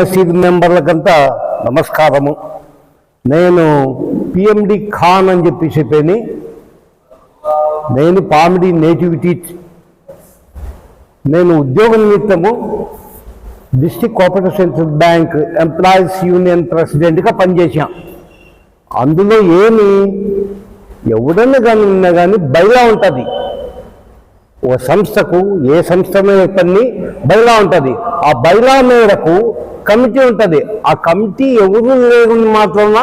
మసీద్ మెంబర్లకంతా నమస్కారము. నేను పిఎండి ఖాన్ అని చెప్పి చెప్పాను నేను పామిడి నేటివిటీ నేను ఉద్యోగ నిమిత్తము district cooperative central bank employees union ప్రెసిడెంట్గా పనిచేశాం. అందులో ఏమి ఎవడన్నా కానీ ఉన్నా కానీ బయలా ఉంటుంది. ఒక సంస్థకు ఏ సంస్థ మీద పని బైలా ఉంటుంది. ఆ బైలా మేరకు కమిటీ ఉంటుంది. ఆ కమిటీ ఎవరు లేకుండా మాత్రం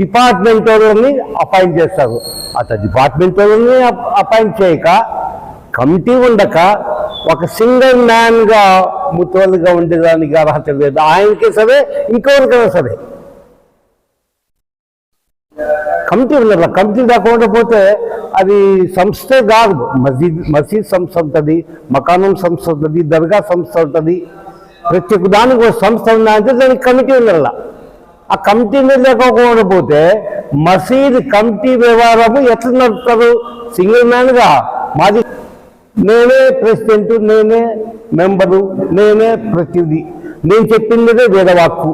డిపార్ట్మెంట్ వాళ్ళని అపాయింట్ చేస్తారు. అట్లా డిపార్ట్మెంట్ వాళ్ళని అపాయింట్ చేయక కమిటీ ఉండక ఒక సింగిల్ మ్యాన్గా ముత్తోలుగా ఉండేదానికి అర్హత లేదు. ఆయనకే సరే ఇంకెవరికైనా సరే. కమిటీ ఉండాలి కమిటీ లేకుండా పోతే అది సంస్థే కాదు. మసీద్ మసీద్ సంస్థ ఉంటుంది మకానం సంస్థ ఉంటుంది దర్గా సంస్థ ఉంటుంది. ప్రతి ఒక్క దానికి ఒక సంస్థ ఉందంటే దానికి కమిటీ ఉండాల. ఆ మీద లేకపోకుండా పోతే మసీదు కమిటీ వ్యవహారము ఎట్లా నడుపుతారు? సింగిల్ మ్యాన్గా మాది నేనే ప్రెసిడెంట్ నేనే మెంబరు నేనే ప్రతినిధి. నేను చెప్పిందే వేదవాక్కు.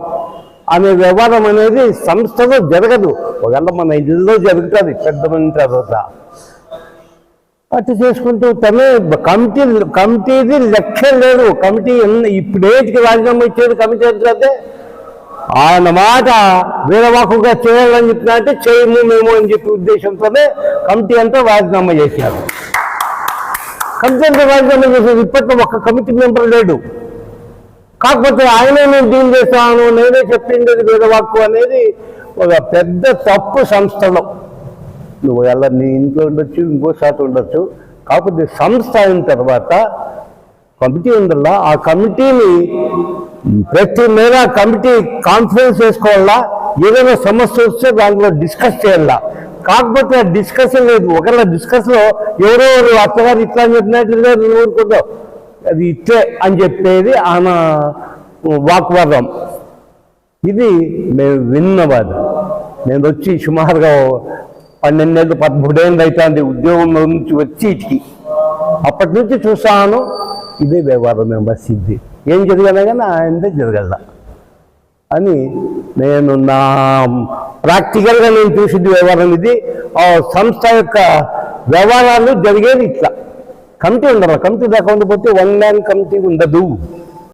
అనే వ్యవహారం అనేది సంస్థలో జరగదు. ఒకవేళ మన ఇల్లులో జరుగుతుంది పెద్ద మంది తర్వాత. అట్లా చేసుకుంటూ తనే కమిటీ కమిటీది లెక్క లేదు కమిటీ ఇప్పుడేటికి రాజీనామా ఇచ్చేది కమిటీ అంటే ఆయన మాట వీరవాకుగా చేయాలని చెప్పినా అంటే చేయము మేము అని చెప్పి ఉద్దేశంతోనే కమిటీ అంతా రాజీనామా చేశారు. కమిటీ అంతా రాజీనామా చేసేది ఇప్పట్లో ఒక్క కమిటీ మెంబర్ లేడు. కాకపోతే ఆయనే నేను డీల్ చేస్తాను నేనే చెప్పిండేది వేదవాక్కు అనేది ఒక పెద్ద తప్పు సంస్థలో. నువ్వు ఎలా నీ ఇంట్లో ఉండొచ్చు ఇంకో చోట ఉండొచ్చు. కాకపోతే సంస్థ అయిన తర్వాత కమిటీ ఉండాలా? ఆ కమిటీని ప్రతి మీద కమిటీ కాన్ఫరెన్స్ చేసుకోవాలా? ఏదైనా సమస్య వస్తే దాంట్లో డిస్కస్ చేయాలా? కాకపోతే ఆ డిస్కషన్ లేదు ఒకవేళ డిస్కస్లో ఎవరో ఎవరు అత్తగారు ఇట్లా అని చెప్పినట్టు లేదు అది ఇట్లే అని చెప్పేది ఆయన వాక్వాదం ఇది మేము విన్నవాడు నేను వచ్చి సుమారుగా పన్నెండేళ్ళు పదమూడేళ్ళు అవుతుంది ఉద్యోగం నుంచి వచ్చి ఇటుకి. అప్పటి నుంచి చూసాను ఇదే వ్యవహారం మేము మసీద్ది ఏం జరగలే కానీ ఆయనదే జరగల అని నేను నా ప్రాక్టికల్గా నేను చూసింది వ్యవహారం ఇది. ఆ సంస్థ యొక్క వ్యవహారాలు జరిగేది ఇట్లా. కమిటీ ఉండరు కమిటీ లేకుండా పోతే వన్ మ్యాన్ కమిటీ ఉండదు.